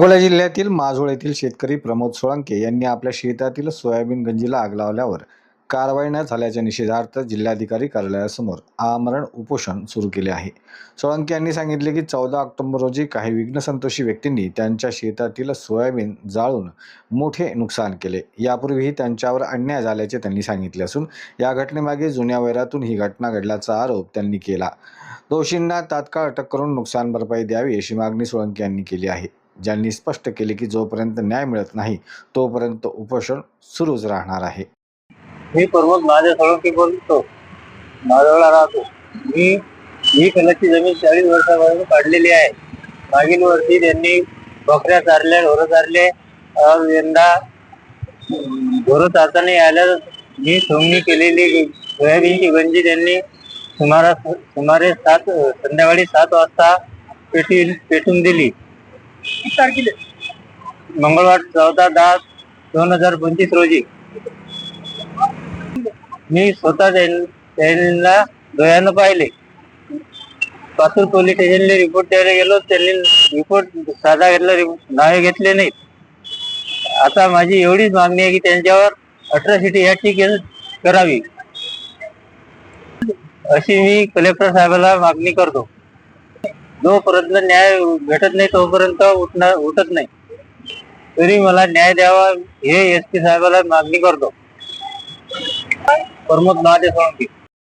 अकोला जिल्ह्यातील माजोळ येथील शेतकरी प्रमोद सोळंके यांनी आपल्या शेतातील सोयाबीन गंजीला आग लावल्यावर कारवाई न झाल्याच्या निषेधार्थ जिल्हाधिकारी कार्यालयासमोर आमरण उपोषण सुरू केले आहे. सोळंके यांनी सांगितले की चौदा ऑक्टोबर रोजी काही विघ्नसंतोषी व्यक्तींनी त्यांच्या शेतातील सोयाबीन जाळून मोठे नुकसान केले. यापूर्वीही त्यांच्यावर अन्याय झाल्याचे त्यांनी सांगितले असून या घटनेमागे जुन्या वैरातून ही घटना घडल्याचा आरोप त्यांनी केला. दोषींना तात्काळ अटक करून नुकसान भरपाई द्यावी अशी मागणी सोळंके यांनी केली आहे. ज्यांनी स्पष्ट केले की जोपर्यंत न्याय मिळत नाही तोपर्यंत उपोषण सुरूच राहणार आहे. मी प्रमोद माझ्या सोळंकी बोलतो. माधवला राहतो. मी ही कलरची जमीन चाळीस वर्षापासून काढलेली आहे. मागील वर्षी त्यांनी बकऱ्या चारल्या ढोरं चारले. यंदा ढोरं चारताना आल्या जी सोंगणी केलेली सोयाबीनची गंजी त्यांनी सुमारा सुमारे सात संध्याकाळी सात वाजता पेटी पेटून दिली. मंगळवार चौदा दहा दोन हजार पंचवीस रोजी. मी स्वतः त्यांना डोळ्यानं पाहिले. पासून पोलीस स्टेशनला रिपोर्ट द्यायला गेलो. त्यांनी रिपोर्ट साधा घेतला नावे घेतले नाहीत. आता माझी एवढीच मागणी आहे की त्यांच्यावर अट्रॉसिटी याची केस करावी. अशी मी कलेक्टर साहेबाला मागणी करतो. जोपर्यंत न्याय भेटत नाही तोपर्यंत उठणार उठत नाही. तरी मला न्याय द्यावा हे एस पी साहेबाला मागणी करतो. प्रमोद महादेव सोळंकी